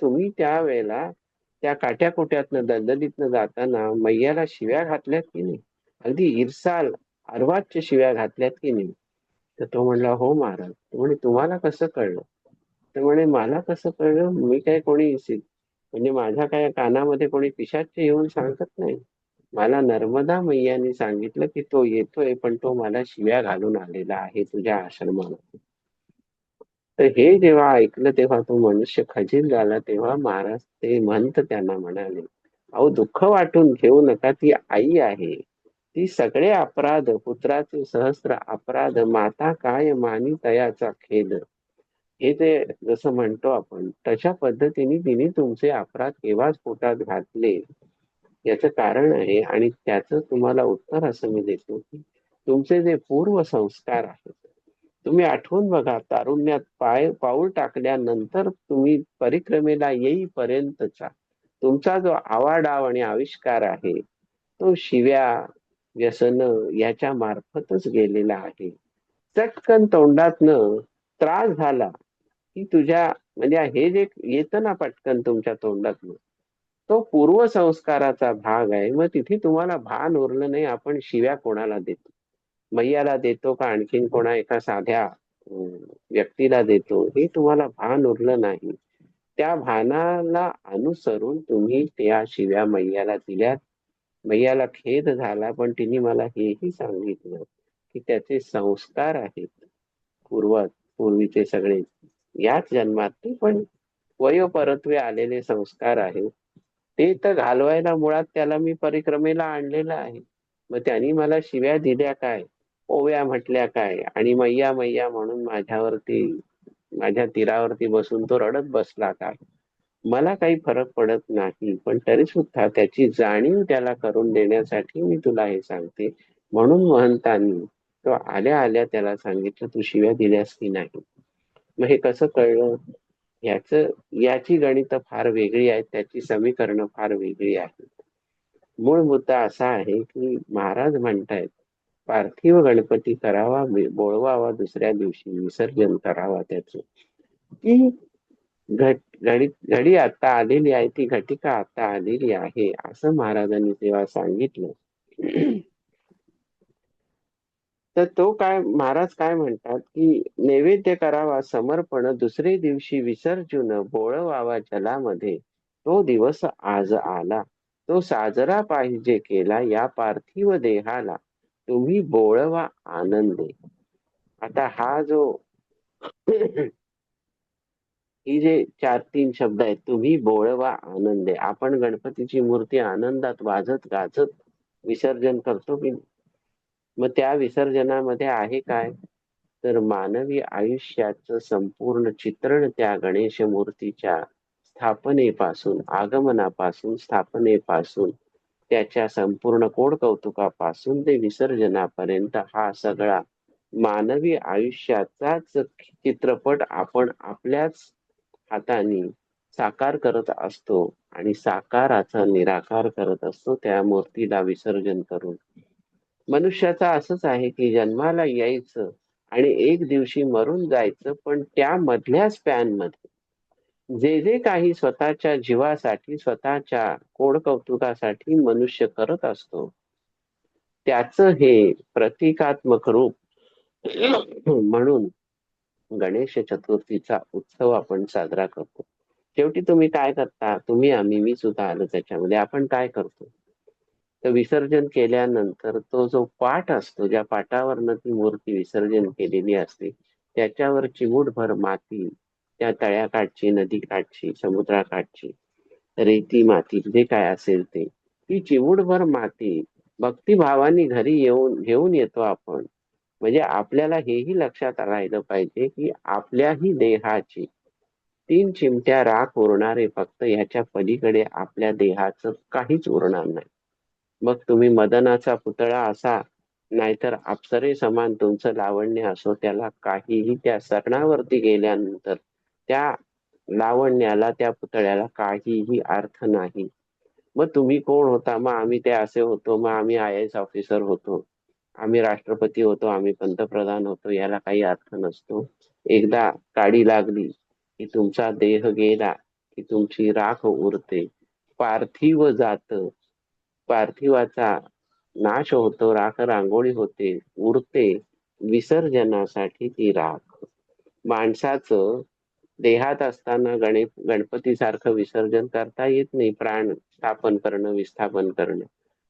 तुम्ही त्या वेळेला त्या काट्याकुट्यातनं दलदलीतनं जाताना मैयाला शिव्या घातल्यात की नाही? अगदी इरसाल अर्वाच्य शिव्या घातल्यात की नाही? तर तो म्हणला हो महाराज. म्हणे तुम्हाला कसं कळलं? तर म्हणे मला कसं कळलं? मी काय कोणी म्हणजे माझ्या काय कानामध्ये कोणी पिशाचे येऊन सांगत नाही? मला नर्मदा मैयाने सांगितलं की तो येतोय पण तो मला शिव्या घालून आलेला आहे तुझ्या आश्रमाला तर हे जेव्हा ऐकलं तेव्हा तो मनुष्य खजील झाला तेव्हा महाराज ते म्हणत त्यांना म्हणाले अहो दुःख वाटून घेऊ नका ती आई आहे. ती सगळे अपराध पुत्राचे सहस्र अपराध माता काय मानी तयाचा खेद. हे ते जसं म्हणतो आपण तशा पद्धतीने तिने तुमचे अपराध केव्हाच पोटात घातले? याचं कारण आहे आणि त्याच तुम्हाला उत्तर असं मी देतो की तुमचे जे पूर्व संस्कार आहेत तुम्ही आठवून बघा तारुण्यात पाय पाऊल टाकल्यानंतर तुम्ही परिक्रमेला येईपर्यंतचा तुमचा जो आवाडाव आणि आविष्कार आहे तो शिव्या व्यसन याच्या मार्फतच गेलेला आहे. चटकन तोंडातनं त्रास झाला की तुझ्या म्हणजे हे जे येतं ना पटकन तुमच्या तोंडातनं तो पूर्वसंस्काराचा भाग आहे. मग तिथे तुम्हाला भान उरलं नाही आपण शिव्या कोणाला देतो? मैयाला देतो का आणखीन कोणा एका साध्या व्यक्तीला देतो? हे तुम्हाला भान उरलं नाही. त्या भानाला अनुसरून तुम्ही त्या शिव्या मैयाला दिल्यात. मैयाला खेद झाला पण तिने मला हेही सांगितलं की त्याचे संस्कार आहेत. पूर्व पूर्वीचे सगळे. याच जन्मात पण वयोपरत्वे आलेले संस्कार आहेत. ते तर घालवायला मुळात त्याला मी परिक्रमेला आणलेलं आहे. मग त्यांनी मला शिव्या दिल्या काय? ओव्या म्हटल्या काय? आणि मैया मैया म्हणून माझ्यावरती माझ्या तीरावरती बसून तो रडत बसला काय मला काही फरक पडत नाही पण तरी सुद्धा त्याची जाणीव त्याला करून देण्यासाठी मी तुला हे सांगते. म्हणून महंतांनी तो आल्या आल्या त्याला सांगितलं तू शिव्या दिल्यास की नाही? मग हे कसं कळलं? याच याची गणित फार वेगळी आहेत त्याची समीकरणं फार वेगळी आहेत. मूळ मुद्दा असा आहे की महाराज म्हणतायत पार्थिव गणपती करावा बोळवावा दुसऱ्या दिवशी विसर्जन करावा त्याच. की घडी घडी आता आलेली आहे ती घटिका आता आलेली आहे असं महाराजांनी तेव्हा सांगितलं. तर तो काय महाराज काय म्हणतात की नैवेद्य करावा समर्पण दुसरे दिवशी विसर्जून बोळवावा जलामध्ये. तो दिवस आज आला. तो साजरा पाहिजे केला या पार्थिव देहाला. तुम्ही बोळवा आनंदे. आता हा जो ही जे चार तीन शब्द आहेत तुम्ही बोळवा आनंदे. आपण गणपतीची मूर्ती आनंदात वाजत गाजत विसर्जन करतो की मग त्या विसर्जनामध्ये आहे काय? तर मानवी आयुष्याचं संपूर्ण चित्रण त्या गणेश मूर्तीच्या स्थापनेपासून आगमनापासून स्थापनेपासून त्याच्या संपूर्ण कोड कौतुकापासून ते विसर्जनापर्यंत हा सगळा मानवी आयुष्याचाच चित्रपट आपण आपल्याच हाताने साकार करत असतो आणि साकाराचा निराकार करत असतो त्या मूर्तीला विसर्जन करून. मनुष्याचा असंच आहे की जन्माला यायचं आणि एक दिवशी मरून जायचं पण त्या मधल्या स्पॅनमध्ये जे जे काही स्वतःच्या जीवासाठी स्वतःच्या कोड कौतुकासाठी मनुष्य करत असतो त्याच हे प्रतिकात्मक रूप म्हणून गणेश चतुर्थीचा उत्सव आपण साजरा करतो. शेवटी तुम्ही काय करता? तुम्ही आम्ही मी सुद्धा आलो त्याच्यामध्ये. आपण काय करतो? तर विसर्जन केल्यानंतर तो जो पाठ असतो ज्या पाटावरनं ती मूर्ती विसर्जन केलेली असते त्याच्यावर चिमूटभर माती त्या तळ्याकाठची नदीकाठची समुद्राकाठची रेती माती जे काय असेल ते. ती चिवूडभर माती भक्तिभावानी घरी येऊन घेऊन येतो आपण. म्हणजे आपल्याला हेही लक्षात राहिलं पाहिजे की आपल्याही देहाची तीन चिमट्या राख उरणारे फक्त ह्याच्या पलीकडे आपल्या देहाचं काहीच उरणार नाही. मग तुम्ही मदनाचा पुतळा असा नाहीतर अप्सरे समान तुमचं लावण्य असो त्याला काहीही त्या सरणावरती गेल्यानंतर त्या लावण्याला त्या पुतळ्याला काहीही अर्थ नाही. मग तुम्ही कोण होता? मग आम्ही ते असे होतो. मग आम्ही आय एस ऑफिसर होतो. आम्ही राष्ट्रपती होतो. आम्ही पंतप्रधान होतो. याला काही अर्थ नसतो. एकदा काडी लागली की तुमचा देह गेला की तुमची राख उरते. पार्थिव जात. पार्थिवाचा नाश होतो. राख रांगोळी होते. उरते. विसर्जनासाठी ती राख. माणसाचं देहात असताना गणे गणपती सारखं विसर्जन करता येत नाही. प्राण स्थापन करणं विस्थापन करणं.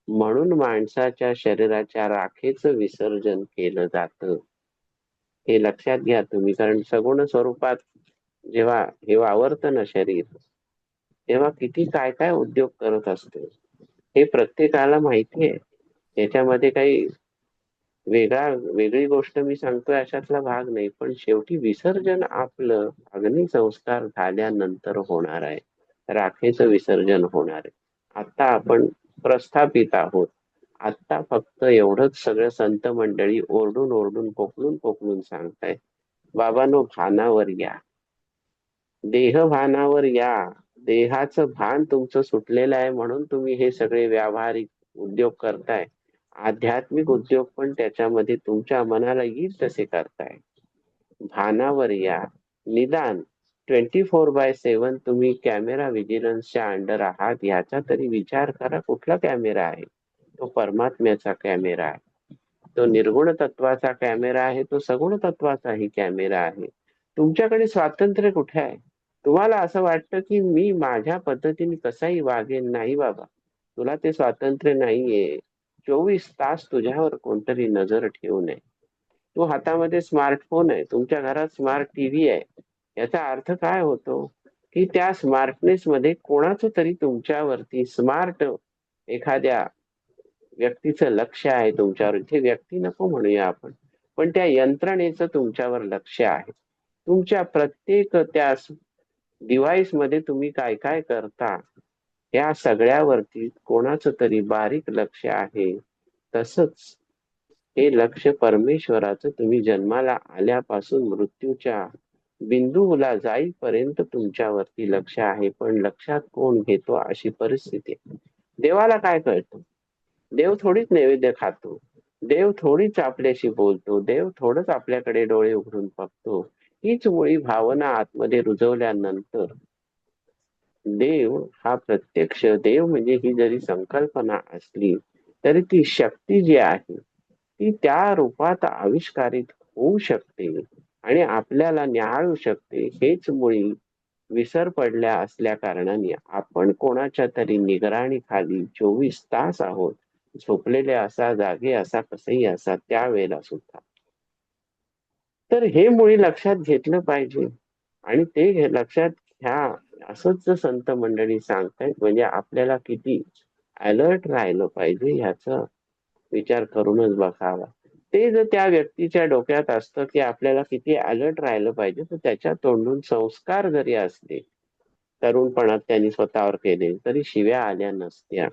म्हणून माणसाच्या शरीराच्या राखेचं विसर्जन केलं जात. हे लक्षात घ्या तुम्ही. कारण सगुण स्वरूपात जेव्हा हे वावरतं ना शरीर तेव्हा किती काय काय उद्योग करत असते. हे प्रत्येकाला माहिती आहे. त्याच्यामध्ये काही वेगळा वेगळी गोष्ट मी सांगतोय अशातला भाग नाही पण शेवटी विसर्जन आपलं अग्निसंस्कार झाल्यानंतर होणार आहे. राखेचं विसर्जन होणार आहे. आता आपण प्रस्थापित आहोत. आता फक्त एवढंच सगळं संत मंडळी ओरडून ओरडून पोकलून पोकलून सांगताय बाबानो भानावर या. देह भानावर या. देहाचं भान तुमचं सुटलेलं आहे म्हणून तुम्ही हे सगळे व्यावहारिक उद्योग करताय. आध्यात्मिक उद्योग पण त्याच्यामध्ये तुमच्या मनाला येईल तसे करताय. भानावर या. निदान ट्वेंटी फोर बाय सेवन तुम्ही कॅमेरा विजिलन्सच्या अंडर आहात याचा तरी विचार करा कुठला कॅमेरा आहे? तो परमात्म्याचा कॅमेरा आहे. तो निर्गुण तत्वाचा कॅमेरा आहे तो सगुण तत्वाचाही कॅमेरा आहे. तुमच्याकडे स्वातंत्र्य कुठे आहे? तुम्हाला असं वाटतं की मी माझ्या पद्धतीने कसाही वागेन नाही बाबा. तुला ते स्वातंत्र्य नाहीये. चोवीस तास तुझ्यावर कोणतरी नजर ठेवू नये. तू हातामध्ये स्मार्टफोन आहे. तुमच्या घरात स्मार्ट टीव्ही आहे. याचा अर्थ काय होतो? की त्या स्मार्टनेस मध्ये कोणाचं तरी तुमच्यावरती स्मार्ट एखाद्या व्यक्तीचं लक्ष आहे तुमच्यावर. इथे व्यक्ती नको म्हणूया आपण. पण त्या यंत्रणेचं तुमच्यावर लक्ष आहे. तुमच्या प्रत्येक त्या डिव्हाइसमध्ये तुम्ही काय काय करता? या सगळ्यावरती कोणाचं तरी बारीक लक्ष आहे तसंच हे लक्ष परमेश्वराचं तुम्ही जन्माला आल्यापासून मृत्यूच्या बिंदूला जाईपर्यंत तुमच्यावरती लक्ष आहे पण लक्षात कोण घेतो अशी परिस्थिती देवाला काय कळतं? देव थोडीच नैवेद्य खातो देव थोडीच आपल्याशी बोलतो देव थोडंच आपल्याकडे डोळे उघडून बघतो. हीच मुळी भावना आतमध्ये रुजवल्यानंतर देव हा प्रत्यक्ष देव म्हणजे ही जरी संकल्पना असली तरी ती शक्ती जी आहे ती त्या रूपात आविष्कारित होऊ शकते आणि आपल्याला न्याहाळू शकते हेच मुळी विसर पडल्या असल्या कारणाने आपण कोणाच्या तरी निगराणी खाली चोवीस तास आहोत झोपलेले असा जागे असा कसंही असा त्यावेळेला सुद्धा. तर हे मुळी लक्षात घेतलं पाहिजे आणि ते लक्षात ह्या असंच संत मंडळी सांगतायत म्हणजे आपल्याला किती अलर्ट राहिलं पाहिजे ह्याचा विचार करूनच बघावा. ते जर त्या व्यक्तीच्या डोक्यात असतं की आपल्याला किती अलर्ट राहिलं पाहिजे तर त्याच्या तोंडून संस्कार जरी असले तरुणपणात त्यांनी स्वतःवर केले तरी शिव्या आल्या नसत्या.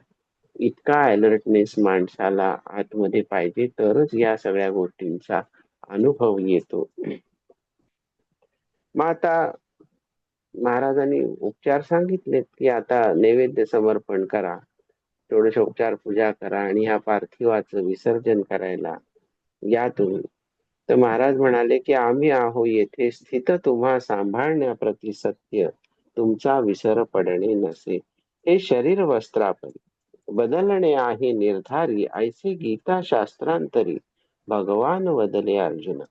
इतका अलर्टनेस माणसाला आतमध्ये पाहिजे तरच या सगळ्या गोष्टींचा अनुभव येतो. मग आता महाराजांनी उपचार सांगितलेत की आता नैवेद्य समर्पण करा उपचार पूजा करा आणि ह्या पार्थिवाचं विसर्जन करायला या तुम्ही. तर महाराज म्हणाले की आम्ही आहो येथे स्थित तुम्हा सांभाळण्याप्रती सत्य तुमचा विसर पडणे नसे. हे शरीर वस्त्रापरी बदलणे आहे निर्धारी ऐसे गीता शास्त्रांतरी भगवान बदले अर्जुना.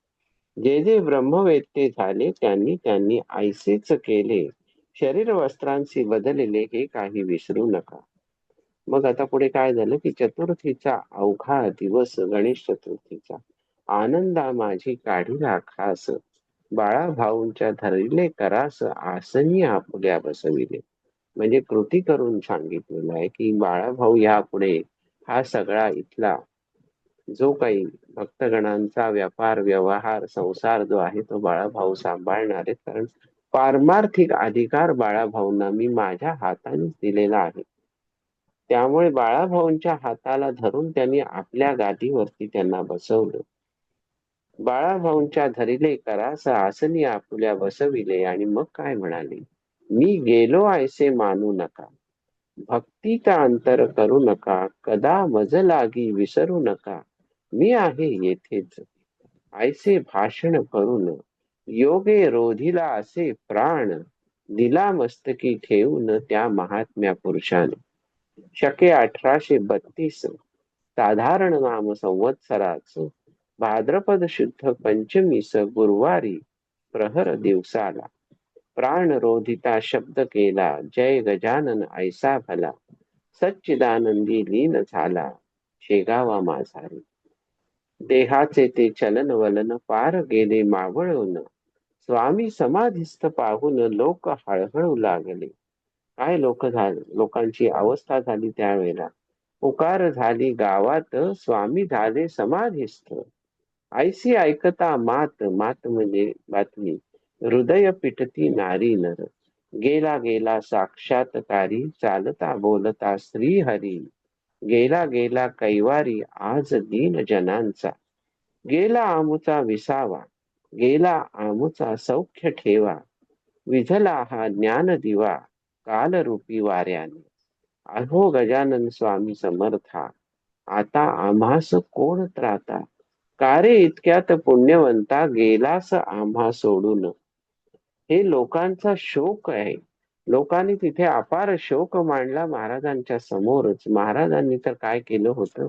जे जे ब्रह्मवेत्ते झाले त्यांनी त्यांनी ऐसेच केले. शरीर वस्त्रांशी बदलले हे काही विसरू नका. मग आता पुढे काय झालं की चतुर्थीचा अवघा दिवस गणेश चतुर्थीचा. आनंदा माझी काढीला खास बाळा भाऊंच्या धरले करास आसनी आपल्या बसविले. म्हणजे कृती करून सांगितलेलं आहे की बाळा भाऊ पुढे हा सगळा इथला जो काही भक्तगणांचा व्यापार व्यवहार संसार जो आहे तो बाळाभाऊ सांभाळणार आहेत कारण पारमार्थिक अधिकार बाळाभाऊंना मी माझ्या हाताने दिलेला आहे. त्यामुळे बाळाभाऊंच्या हाताला धरून त्यांनी आपल्या गादीवरती त्यांना बसवलं. बाळाभाऊंच्या धरिले करास आसनी आपुल्या बसविले आणि मग काय म्हणाले? मी गेलो ऐसे मानू नका. भक्तीचा अंतर करू नका. कदा मज लागी विसरू नका. मी आहे येथेच. ऐसे भाषण करून योगे रोधीला असे प्राण दिला मस्तकी ठेवून त्या महात्म्या पुरुषाने. शके अठराशे बत्तीस साधारण नाम संवत्सराच भाद्रपद शुद्ध पंचमीस गुरुवारी प्रहर दिवसाला. प्राण रोधिता शब्द केला जय गजानन ऐसा भला सच्चिदानंदी लीन झाला शेगावा माझारी. देहाचे ते चलन वलन पार गेले मावळून. स्वामी समाधिस्थ पाहून लोक हळहळू लागले. काय लोक झाले लोकांची अवस्था झाली त्यावेळेला? पुकार झाली गावात स्वामी झाले समाधिस्थ. ऐसी ऐकता मात मात म्हणजे बातमी. हृदय पिटती नारी नर. गेला गेला साक्षात्कारी चालता बोलता श्री हरी गेला गेला कैवारी आज दीन जनांचा. गेला आमुचा विसावा गेला आमुचा सौख्य ठेवा. विझला हा ज्ञान दिवा कालरूपी वाऱ्याने. अहो गजानन स्वामी समर्था आता आम्हास कोण त्राता? कारे इतक्यात पुण्यवंता गेलास आम्हा सोडून. हे लोकांचा शोक आहे. लोकांनी तिथे अपार शोक मांडला महाराजांच्या समोरच. महाराजांनी तर काय केलं होतं?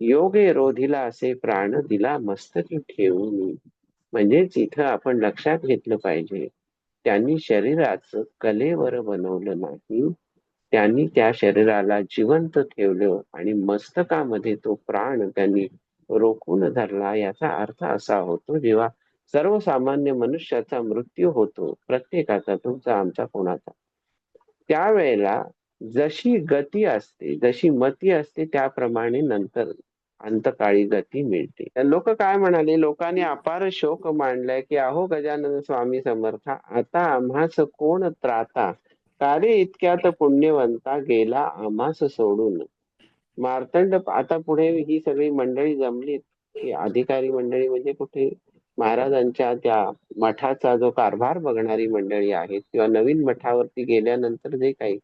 योगे रोधीला असे प्राण दिला मस्तकी ठेवून. म्हणजेच इथं आपण लक्षात घेतलं पाहिजे. त्यांनी शरीराचं कलेवर बनवलं नाही. त्यांनी त्या शरीराला जिवंत ठेवलं आणि मस्तकामध्ये तो प्राण त्यांनी रोखून धरला याचा अर्थ असा होतो जेव्हा सर्वसामान्य मनुष्याचा मृत्यू होतो प्रत्येकाचा तुमचा आमचा कोणाचा. त्यावेळेला जशी गती असते जशी मती असते त्याप्रमाणे नंतर अंतकाळी गती मिळते. लोक काय म्हणाले? लोकांनी अपार शोक मांडलाय की अहो गजानन स्वामी समर्था आता आम्हास कोण त्राता? कार्य इतक्यात पुण्यवंता गेला आम्हास सोडून. मार्तंड आता पुढे ही सगळी मंडळी जमली की अधिकारी मंडळी म्हणजे कुठे? महाराजांच्या त्या मठाचा जो कारभार बघणारी मंडळी आहेत किंवा नवीन मठावरती गेल्यानंतर जे काही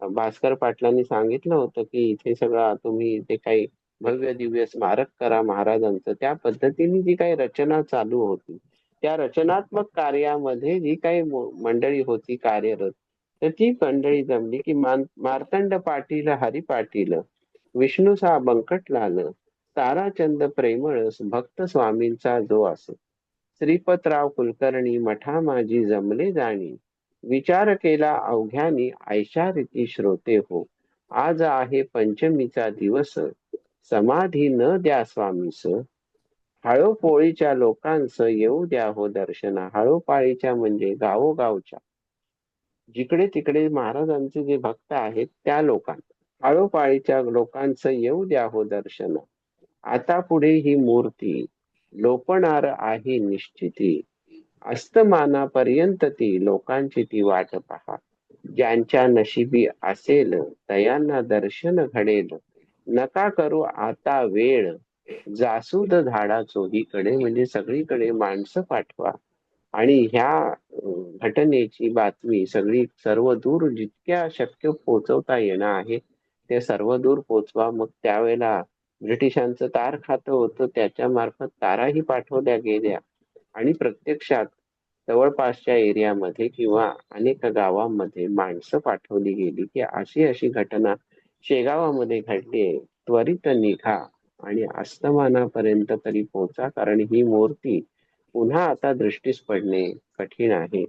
भास्कर पाटलांनी सांगितलं होतं की इथे सगळं तुम्ही जे काही भव्य दिव्य स्मारक करा महाराजांचं त्या पद्धतीने जी काही रचना चालू होती त्या रचनात्मक कार्यामध्ये जी काही मंडळी होती कार्यरत तर ती मंडळी जमली की मार्तंड पाटील हरी पाटील विष्णू सा बंकटलाल ताराचंद प्रेमळ भक्त स्वामींचा जो असे श्रीपतराव कुलकर्णी मठा माझी जमले जाणी. विचार केला अवघ्यानी आयशा रीती श्रोते हो. आज आहे पंचमीचा दिवस. समाधी न द्या स्वामीस हळोपोळीच्या लोकांस येऊ द्या हो दर्शन. हळोपाळीच्या म्हणजे गावोगावच्या. जिकडे तिकडे महाराजांचे जे भक्त आहेत त्या लोकांना हळोपाळीच्या लोकांचं येऊ द्या हो दर्शन. आता पुढे ही मूर्ती. लोपणार आहे निश्चिती. अस्तमानापर्यंत ती लोकांची ती वाट पहा. ज्यांच्या नशिबी असेल तयांना दर्शन घडेल. नका करू आता वेळ. जासूद झाडा चोहीकडे म्हणजे सगळीकडे माणसं पाठवा. आणि ह्या घटनेची बातमी सगळी सर्व दूर जितक्या शक्य पोचवता येणं आहे ते सर्व दूर पोचवा. मग त्यावेळेला ब्रिटिशांचं तार खातं होतं त्याच्या मार्फत ताराही पाठवल्या गेल्या. आणि प्रत्यक्षात जवळपासच्या एरियामध्ये किंवा अनेक गावांमध्ये माणसं पाठवली गेली. की अशी अशी घटना शेगावामध्ये घडली त्वरित निघा आणि अस्तमानापर्यंत तरी पोहोचा कारण ही मूर्ती पुन्हा आता दृष्टीस पडणे कठीण आहे.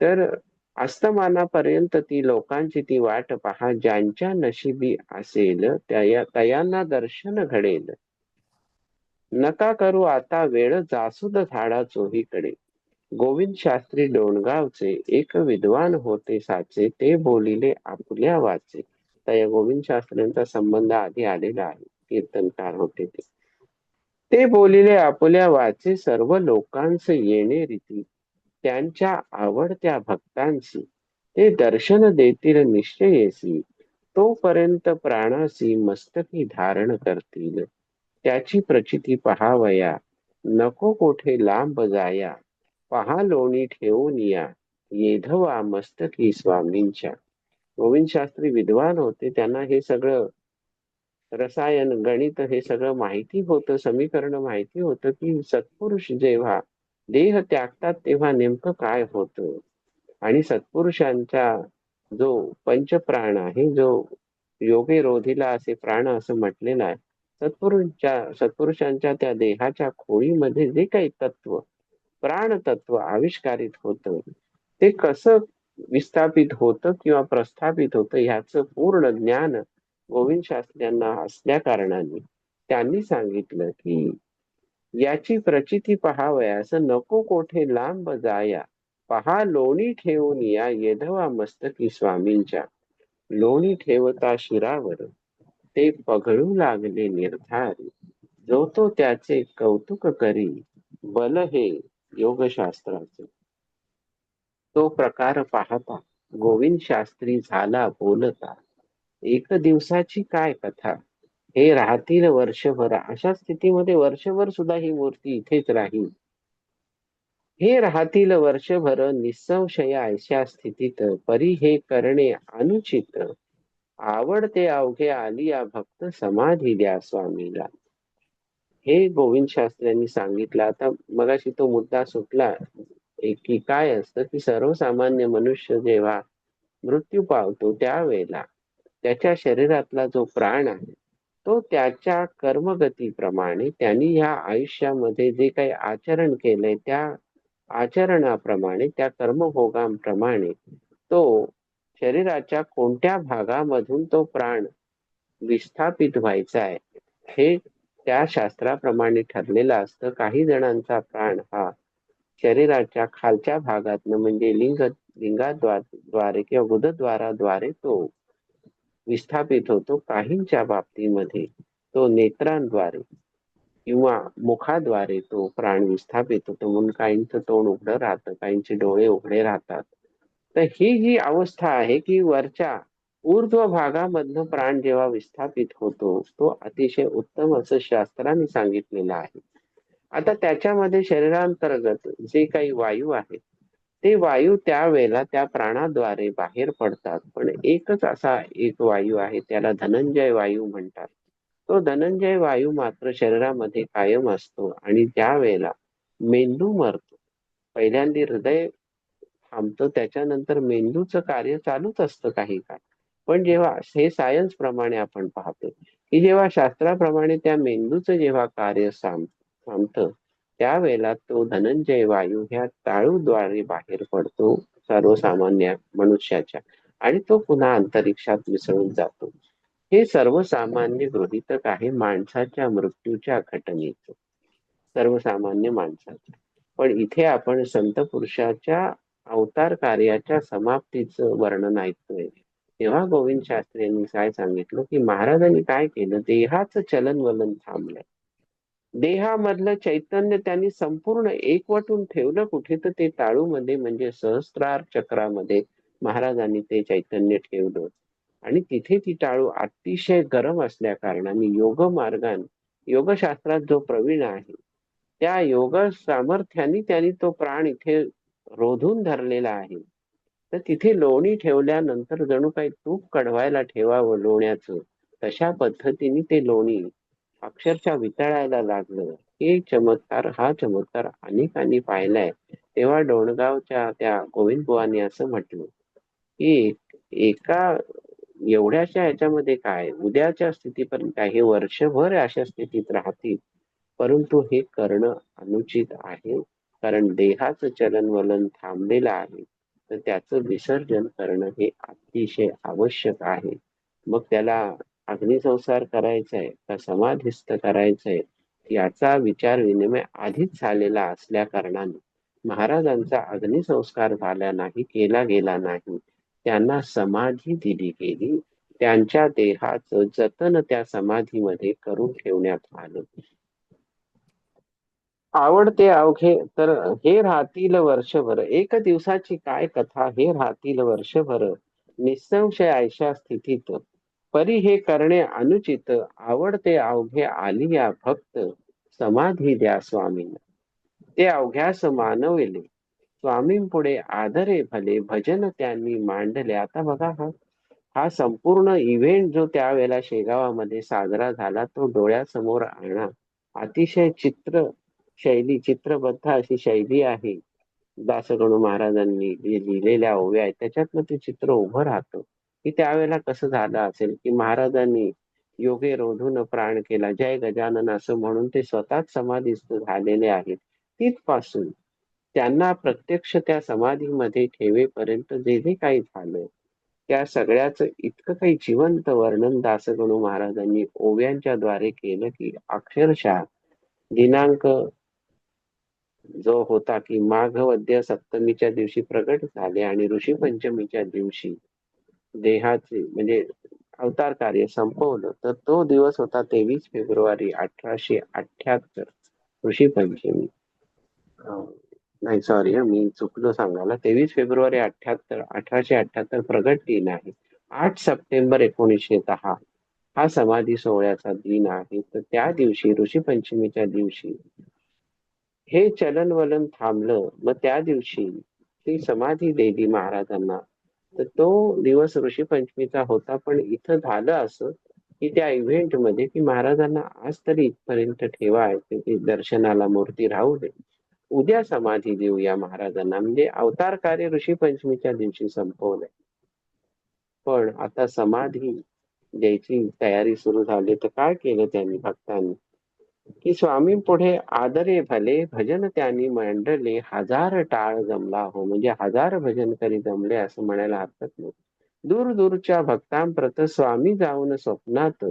तर अस्तमानापर्यंत ती लोकांची ती वाट पहा. ज्यांच्या नशिबी असेल त्या तयांना दर्शन घडेल. नका करू आता वेळ जासूद झाडा चोहीकडे. गोविंद शास्त्री डोणगावचे एक विद्वान होते साचे ते बोलिले आपल्या वाचे. या गोविंद शास्त्रींचा संबंध आधी आलेला आहे. कीर्तनकार होते ते. ते बोलिले आपल्या वाचे सर्व लोकांचे येणे रीती त्यांच्या आवडत्या भक्तांशी ते दर्शन देतील निश्चयेसी तोपर्यंत प्राणासी मस्तकी धारण करतील. त्याची प्रचिती पहावया. नको कोठे लांब जाया. पहा लोणी ठेवून या. येधवा मस्तकी स्वामींच्या. गोविंद शास्त्री विद्वान होते. त्यांना हे सगळं रसायन गणित हे सगळं माहिती होतं. समीकरण माहिती होतं की सत्पुरुष जेव्हा देह त्यागतात तेव्हा नेमकं काय होतं? आणि सत्पुरुषांचा जो पंचप्राण आहे जो योगे रोधीला असे प्राण असं म्हटलेलं आहे सत्पुरुषांच्या सत्पुरुषांच्या त्या देहाच्या खोळीमध्ये जे काही तत्व प्राण तत्व आविष्कारित होतं ते कसं विस्थापित होतं किंवा प्रस्थापित होतं ह्याचं पूर्ण ज्ञान गोविंद शास्त्र्यांना असल्या कारणाने त्यांनी सांगितलं की याची प्रचिती पहावयास नको कोठे लांब जाया. पहा लोणी ठेवून या येधवा मस्तकी स्वामींच्या. लोणी ठेवता शिरावर. ते पघळू लागले निर्धार. जो तो त्याचे कौतुक करी. बल हे योगशास्त्राचे. तो प्रकार पाहता. गोविंद शास्त्री झाला बोलता. एक दिवसाची काय कथा? हे राहतील वर्षभर. अशा स्थितीमध्ये वर्षभर सुद्धा ही मूर्ती इथेच राहील. हे राहतील वर्षभर निसंशय अशा स्थितीत. परी हे करणे अनुचित. आवडते अवघे आलिया भक्त समाधी द्या स्वामीला. हे गोविंद शास्त्र्यांनी सांगितलं. आता मगाशी तो मुद्दा सुटला. की काय असतं की सर्वसामान्य मनुष्य जेव्हा मृत्यू पावतो त्यावेळेला त्याच्या शरीरातला जो प्राण आहे तो त्याच्या कर्मगतीप्रमाणे त्यांनी ह्या आयुष्यामध्ये जे काही आचरण केले त्या आचरणाप्रमाणे त्या कर्मभोगांप्रमाणे तो शरीराच्या कोणत्या भागामधून तो प्राण विस्थापित व्हायचा आहे हे त्या शास्त्राप्रमाणे ठरलेलं असतं. काही जणांचा प्राण हा शरीराच्या खालच्या भागातनं म्हणजे लिंग लिंगाद्वारे किंवा गुदद्वाराद्वारे तो विस्थापित होतो काहींच्या बाबतीमध्ये. तो नेत्रांद्वारे किंवा मुखाद्वारे तो प्राण विस्थापित होतो. म्हणून काहींचं तोंड उघडं राहतं काहींचे डोळे उघडे राहतात. तर ही जी अवस्था आहे की वरच्या ऊर्ध्व भागामधनं प्राण जेव्हा विस्थापित होतो तो अतिशय उत्तम असं शास्त्राने सांगितलेलं आहे. आता त्याच्यामध्ये शरीरांतर्गत जे काही वायू आहेत ते वायू त्यावेळेला त्या प्राणाद्वारे बाहेर पडतात. पण एकच असा एक वायू आहे त्याला धनंजय वायू म्हणतात. तो धनंजय वायू मात्र शरीरामध्ये कायम असतो आणि त्यावेळेला मेंदू मरतो. पहिल्यांदा हृदय थांबतो त्याच्यानंतर मेंदूचं कार्य चालूच असतं काही काळ. पण जेव्हा हे सायन्स प्रमाणे आपण पाहतो की जेव्हा शास्त्राप्रमाणे त्या मेंदूचं जेव्हा कार्य थांबतं त्यावेळेला तो धनंजय वायू ह्या ताळूद्वारे बाहेर पडतो सर्वसामान्य मनुष्याच्या आणि तो पुन्हा अंतरिक्षात मिसळून जातो. हे सर्वसामान्य गृहितक आहे माणसाच्या मृत्यूच्या घटनेच. सर्वसामान्य माणसाच्या पण इथे आपण संत पुरुषाच्या अवतार कार्याच्या समाप्तीचं वर्णन ऐकतोय. तेव्हा गोविंद शास्त्री यांनी काय सांगितलं की महाराजांनी काय केलं? देहाचं चलन वलन थांबलंय देहामधलं चैतन्य त्यांनी संपूर्ण एकवटून ठेवलं कुठे तर ते टाळूमध्ये म्हणजे सहस्त्रार चक्रामध्ये महाराजांनी ते चैतन्य ठेवलं. आणि तिथे ती टाळू अतिशय गरम असल्या कारणाने योग मार्गान योगशास्त्रात जो प्रवीण आहे त्या योग सामर्थ्याने त्यांनी तो प्राण इथे रोधून धरलेला आहे. तर तिथे लोणी ठेवल्यानंतर जणू काही तूप कढवायला ठेवावं लोण्याचं तशा पद्धतीने ते लोणी अक्षरशः वितळायला लागलं. हे चमत्कार हा चमत्कार अनेकांनी पाहिलाय. तेव्हा डोणगावच्या त्या गोविंद बुवानी असं म्हटलं की एका एवढ्याशा याच्यामध्ये काय? उद्याच्या स्थितीपर्यंत हे वर्षभर अशा स्थितीत राहतील. परंतु हे करणं अनुचित आहे. कारण देहाचं चलन वलन थांबलेलं आहे. तर त्याचं विसर्जन करणं हे अतिशय आवश्यक आहे. मग त्याला अग्निसंसार करायचा आहे का समाधिस्थ करायचंय याचा विचार विनिमय आधीच झालेला असल्या कारणाने महाराजांचा अग्निसंस्कार झाला नाही केला गेला नाही. त्यांना समाधी दिली गेली. त्यांच्या देहाचं जतन त्या समाधीमध्ये करून ठेवण्यात आलं. आवडते अवघे तर हे राहतील वर्षभर. एक दिवसाची काय कथा? हे राहतील वर्षभर. निसंशय आयशा स्थितीत. परी हे करणे अनुचित. आवडते अवघे आलिया भक्त समाधी द्या स्वामींना. ते अवघ्यास मानविले. स्वामींपुढे आदरे भले भजन त्यांनी मांडले. आता बघा हा हा संपूर्ण इव्हेंट जो त्यावेळेला शेगावामध्ये साजरा झाला तो डोळ्यासमोर आणा. अतिशय चित्र शैली चित्रबद्ध अशी शैली आहे. दासगणू महाराजांनी जे लिहिलेल्या ओव्या आहेत त्याच्यातनं ते चित्र उभं राहतं. की त्यावेळेला कसं झालं असेल की महाराजांनी योगे रोधून प्राण केला जय गजानन असं म्हणून ते स्वतःच समाधीस्थ झालेले आहेत. तिथपासून त्यांना प्रत्यक्ष त्या समाधीमध्ये ठेवेपर्यंत जे जे काही झालं त्या सगळ्याच इतकं काही जिवंत वर्णन दासगणू महाराजांनी ओव्यांच्या द्वारे केलं की अक्षरशः दिनांक जो होता की माघ वद्य सप्तमीच्या दिवशी प्रगट झाले आणि ऋषी पंचमीच्या दिवशी देहाचे म्हणजे अवतार कार्य संपवलं तर तो दिवस होता तेवीस फेब्रुवारी अठराशे अठ्याहत्तर ऋषी पंचमी. नाही सॉरी मी चुकलो सांगायला. तेवीस फेब्रुवारी अठ्याहत्तर अठराशे अठ्याहत्तर प्रगट दिन आहे. आठ सप्टेंबर एकोणीसशे दहा हा समाधी सोहळ्याचा दिन आहे. तर त्या दिवशी ऋषी पंचमीच्या दिवशी हे चलन वलन थांबलं. मग त्या दिवशी ती समाधी देवी महाराजांना तर तो दिवस ऋषी पंचमीचा होता पण इथं झालं असं की त्या इव्हेंटमध्ये की महाराजांना आज तरी इथपर्यंत ठेवा की दर्शनाला मूर्ती राहू दे. उद्या समाधी देऊया महाराजांना. म्हणजे अवतार कार्य ऋषी पंचमीच्या दिवशी संपवलंय. पण आता समाधी द्यायची तयारी सुरू झाली तर काय केलं त्यांनी भक्तांनी? की स्वामी पुढे आदरे भले भजन त्यांनी मांडले हजार टाळ जमला हो. म्हणजे हजार भजन करी जमले असं म्हणायला हरकत नाही. दूर दूरच्या भक्तांप्रत स्वामी जाऊन स्वप्नात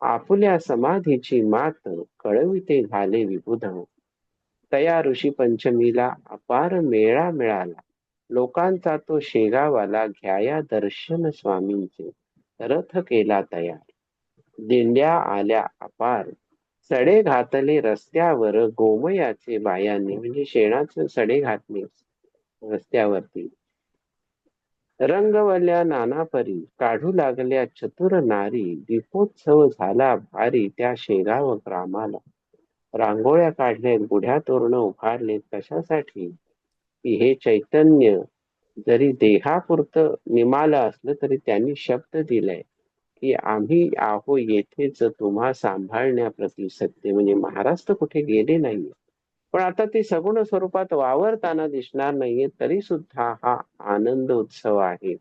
आपुल्या समाधीची मात कळविते झाले विबुध. तया ऋषी पंचमीला अपार मेळा मिळाला. लोकांचा तो शेगावाला घ्याया दर्शन स्वामींचे. रथ केला तयार. दिंड्या आल्या अपार. सडे घातले रस्त्यावर गोमयाचे बायांनी म्हणजे शेणाचे सडे घातले रस्त्यावरती. रंगवल्या नानापरी काढू लागल्या चतुर नारी दीपोत्सव झाला भारी त्या शेगाव ग्रामाला. रांगोळ्या काढलेत गुढ्या तोरण उभारलेत कशासाठी? की हे चैतन्य जरी देहापुरतं निमालं असलं तरी त्यांनी शब्द दिलाय. की आम्ही आहो येथेच तुम्हा सांभाळण्याप्रती. सत्य म्हणजे महाराष्ट्र कुठे गेले नाहीये. पण आता ते सगुण स्वरूपात वावरताना दिसणार नाहीये तरी सुद्धा हा आनंद उत्सव आहे.